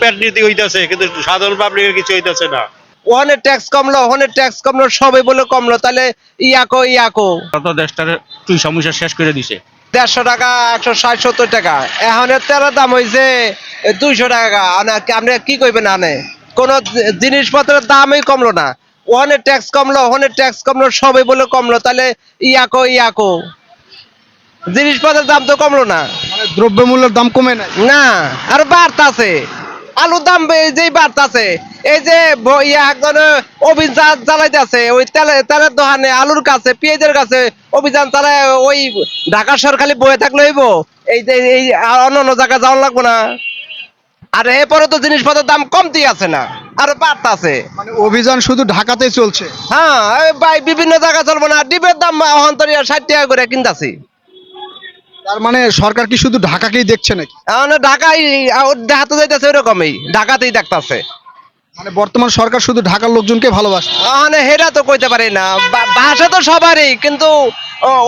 পেট নীতি হইতাছে কিন্তু সাধারণ পাবলিকের কিছু হইতাছে না। ওখানে ট্যাক্স কমলো ওখানে ট্যাক্স কমলো সবাই বলে কমলো তাহলে ইয়াকো ইয়াকো। তত দেশটার তুই সমস্যা শেষ করে দিছে। দেড়শো টাকা একশো ষাট সত্তর টাকা। এখন তেলের দাম হয়েছে দুইশো টাকা। আপনি কি কইবেন আনে? কোনো জিনিসপত্রের দামই কমলো না। ওখানে ট্যাক্স কমলো ওখানে ট্যাক্স কমলো সবাই বলে কমলো তাহলে ইয়াকো ইয়াকো। জিনিসপত্রের দাম তো কমলো না। মানে দ্রব্যমূল্যের দাম কমে না আর বাড়তাছে। আলুর দাম যেই বাড়তাছে এই যে একজন অভিযান চালাইতেছে ওই তেলে তেলের দোকানে আলুর কাছে পেঁয়াজের কাছে অভিযান চালায় ওই ঢাকা খালি বয়ে থাকলে হইব? এই যে এই অন্য অন্য জায়গায় যাওয়া লাগবো না। আর এরপরে তো জিনিসপত্রের দাম কমতি আছে না আর বাড়তাছে। মানে অভিযান শুধু ঢাকাতেই চলছে? হ্যাঁ ভাই বিভিন্ন জায়গায় চলবো না ডিমের দাম অন্তরিয়া ষাট টাকা করে কিনতাছি। তার মানে সরকার কি শুধু ঢাকাকেই দেখছে নাকি? এখন ঢাকায় দেখাতে যাইতেছে ওরকমই ঢাকাতেই দেখতাছে। মানে বর্তমান সরকার শুধু ঢাকার লোকজনকে ভালোবাসে? মানে হেরা তো কইতে পারি না ভাষা তো সবারই কিন্তু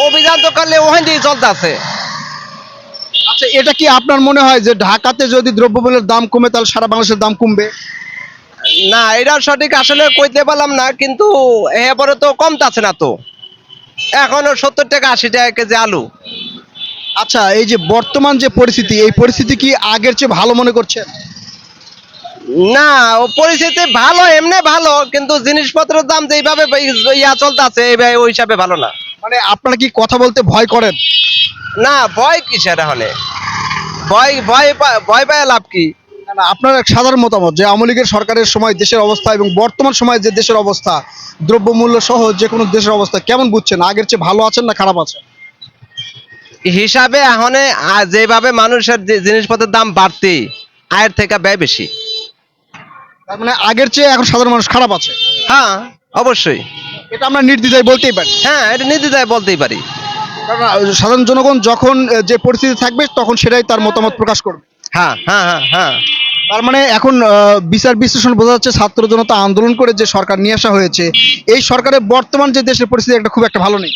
অভিযান তো করলে ওখান দিয়ে চলতেছে। আচ্ছা এটা কি আপনার মনে হয় যে ঢাকাতে যদি দ্রব্যমূল্যের দাম কমে তাহলে সারা বাংলাদেশের দাম কমবে? না এটা সঠিক আসলে কইতে পারলাম না কিন্তু এরপরে তো কমতাছে না তো। এখনও সত্তর টাকা আশি টাকা কেজি আলু। আচ্ছা এই যে বর্তমান যে পরিস্থিতি এই পরিস্থিতি কি আগের চেয়ে ভালো মনে করছেন না ও পরিস্থিতি ভালো এমনি ভালো কিন্তু জিনিসপত্রের দাম যেইভাবে ইয়া চলতেছে এইভাবে ওই হিসাবে ভালো না। মানে আপনারা কি কথা বলতে ভয় করেন? না ভয় কিসের এখানে ভয় ভয় ভয় পায় লাভ কি? না, আপনার এক সাধারণ মতামত যে আওয়ামী লীগের সরকারের সময় দেশের অবস্থা এবং বর্তমান সময়ে যে দেশের অবস্থা দ্রব্যমূল্য সহ যে কোনো দেশের অবস্থা কেমন বুঝছেন? আগের চেয়ে ভালো আছেন না খারাপ আছেন? হিসাবে এখন যেভাবে মানুষের জিনিসপত্রের দাম বাড়তি আয়ের থেকে ব্যয় বেশি। তার মানে আগের চেয়ে এখন সাধারণ মানুষ খারাপ আছে? হ্যাঁ অবশ্যই। এটা আমরা নির্দ্বিধায় বলতেই পারি। হ্যাঁ এটা নির্দ্বিধায় বলতেই পারি। কারণ সাধারণ জনগণ যখন যে পরিস্থিতি থাকবে তখন সেটাই তার মতামত প্রকাশ করবে। হ্যাঁ হ্যাঁ হ্যাঁ হ্যাঁ। তার মানে এখন আহ, বিচার বিশ্লেষণ বোঝা যাচ্ছে ছাত্র জনতা আন্দোলন করে যে সরকার নিয়ে আসা হয়েছে এই সরকারের বর্তমান যে দেশের পরিস্থিতি একটা খুব একটা ভালো নেই।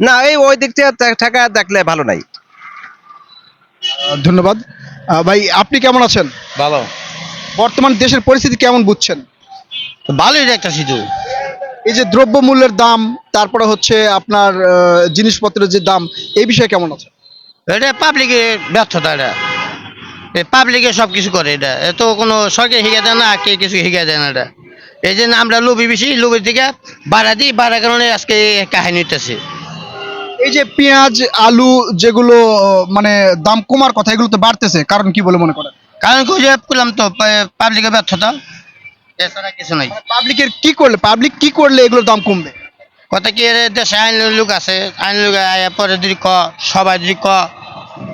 না এই ওই দিক থেকে ঠেকা দেখলে ভালো নাই। ধন্যবাদ। ভাই আপনি কেমন আছেন? ভালো। বর্তমান দেশের পরিস্থিতি কেমন বুঝছেন? ভালোই দেখতেছি তো এই যে দ্রব্য মূল্যের দাম তারপরে হচ্ছে আপনার আহ, জিনিসপত্রের যে দাম এই বিষয়ে কেমন আছে এটা পাবলিকের ব্যর্থতা এটা। পাবলিকে সব কিছু করে এটা। এত কোনো সরকার শিখে দেয় না কে কিছু শিখে দেয় না এটা। এই জন্য আমরা লোভি বেশি লোভের দিকে বাড়া দিই বাড়ার কারণে আজকে এই কাহিনী হইতেছে। এই যে পেঁয়াজ আলু যেগুলো মানে দাম কমার কথা এগুলো তো বাড়তেছে কারণ কি বলে মনে করেন? কারণ করলাম তো পাবলিকের ব্যর্থতা। এছাড়া কিছু নাই। পাবলিকের কি করলে পাবলিক কি করলে এগুলোর দাম কমবে? কথা কি এর দেশে আইন লোক আছে আইন লোক পরে যদি ক সবাই যদি ক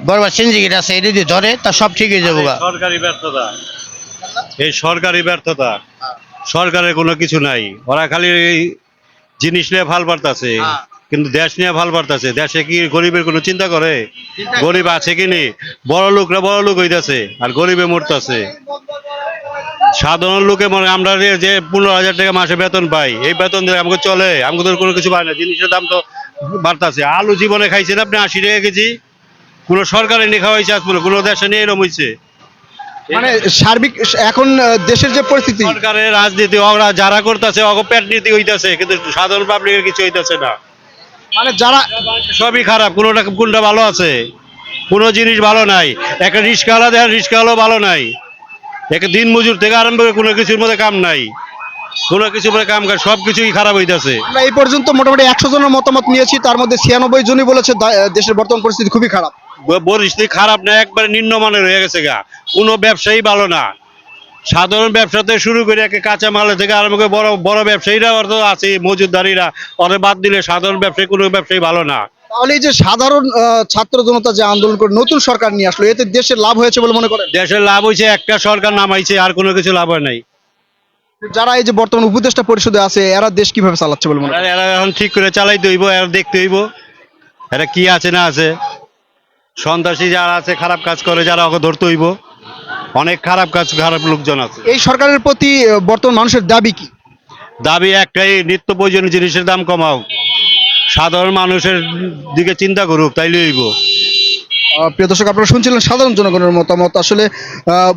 বড় বড় সিন্ডিকেট আছে এটা যদি ধরে তা সব ঠিক হয়ে যাব সরকারি ব্যর্থতা। এই সরকারি ব্যর্থতা। সরকারের কোনো কিছু নাই। ওরা খালি এই জিনিস নিয়ে ভালো পারতাছে। হ্যাঁ। কিন্তু দেশ নিয়ে ভালো পারতাছে দেশে কি গরিবের কোনো চিন্তা করে? গরিব আছে কি নি বড় লোকরা বড় লোক হইতাছে আর গরিবে মরতাছে। সাধারণ লোকে মনে আমরা যে- পনেরো হাজার টাকা মাসে বেতন পাই এই বেতন দিয়ে আমাকে চলে। আমাকে তো কোনো কিছু পায় না। জিনিসের দাম তো বাড়তাছে। আলু জীবনে খাইছেন আপনি আশি টাকা কেজি? কোনো সরকারে নিয়ে খাওয়াইছে আজ পর্যন্ত, কোনো দেশে নিয়ে এরম হইছে? মানে সার্বিক এখন দেশের যে পরিস্থিতি। সরকারের রাজনীতি ওরা যারা করতেছে অগ পেট নীতি হইতাছে কিন্তু সাধারণ পাবলিকের কিছু হইতেছে না। মানে যারা সবই খারাপ কোনোটা কোনটা ভালো আছে? কোনো জিনিস ভালো নাই। একটা রিস্কাওয়ালা দেখেন রিস্কাওয়ালাও ভালো নাই। একটা দিন মজুর থেকে আরম্ভ করে কোনো কিছুর মধ্যে কাম নাই। কোনো কিছুর মধ্যে কাম সব কিছুই খারাপ হইতেছে। আমরা এই পর্যন্ত মোটামুটি একশো জনের মতামত নিয়েছি তার মধ্যে ছিয়ানব্বই জনই বলেছে দেশের বর্তমান পরিস্থিতি খুবই খারাপ। পরিস্থিতি খারাপ না একবারে নিম্নমানের হয়ে গেছে গা। কোনো ব্যবসায়ী ভালো না। সাধারণ ব্যবসাতে শুরু করে একে কাঁচা মালের থেকে আরম্ভ করে বড় বড় ব্যবসায়ীরা অর্থ আছে মজুদারিরা। ওরে বাদ দিলে সাধারণ ব্যবসায়ী কোনো ব্যবসায়ী ভালো না। তাহলে এই যে সাধারণ ছাত্র জনতা যে আন্দোলন করে নতুন সরকার নিয়ে আসলো এতে দেশের লাভ হয়েছে বলে মনে করেন? দেশের লাভ হয়েছে একটা সরকার নামাইছে আর কোনো কিছু লাভ হয় নাই। যারা এই যে বর্তমান উপদেষ্টা পরিষদে আছে এরা দেশ কীভাবে চালাচ্ছে বলে মনে করেন? এরা এরা এখন ঠিক করে চালাইতে হইব এরা দেখতে হইব এরা কি আছে না আছে। সন্ত্রাসী যারা আছে খারাপ কাজ করে যারা ওকে ধরতে হইব। অনেক খারাপ কাজ খারাপ লোকজন আছে। এই সরকারের প্রতি বর্তমান মানুষের দাবি কি? দাবি একটাই নিত্য প্রয়োজনীয় জিনিসের দাম কমাও। সাধারণ মানুষের দিকে চিন্তা করুক তাইলে হইব। প্রিয় দর্শক, আপনারা শুনছিলেন সাধারণ জনগণের মতামত। আসলে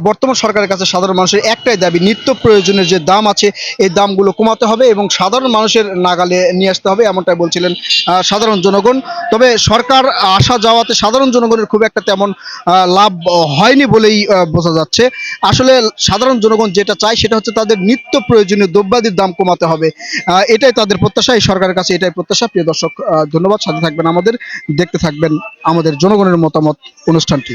বর্তমান সরকারের কাছে সাধারণ মানুষের একটাই দাবি, নিত্য প্রয়োজনের যে দাম আছে, এই দামগুলো কমাতে হবে এবং সাধারণ মানুষের নাগালে নিয়ে আসতে হবে, এমনটাই বলছিলেন সাধারণ জনগণ। তবে সরকার আসা যাওয়াতে সাধারণ জনগণের খুব একটা তেমন লাভ হয়নি বলেই বোঝা যাচ্ছে। আসলে, সাধারণ জনগণ যেটা চায় সেটা হচ্ছে তাদের নিত্য প্রয়োজনীয় দ্রব্যাদির দাম কমাতে হবে। এটাই তাদের প্রত্যাশা, এই সরকারের কাছে এটাই প্রত্যাশা। প্রিয় দর্শক ধন্যবাদ। সাথে থাকবেন আমাদের, দেখতে থাকবেন আমাদের জনগণের মতামত অনুষ্ঠানটি।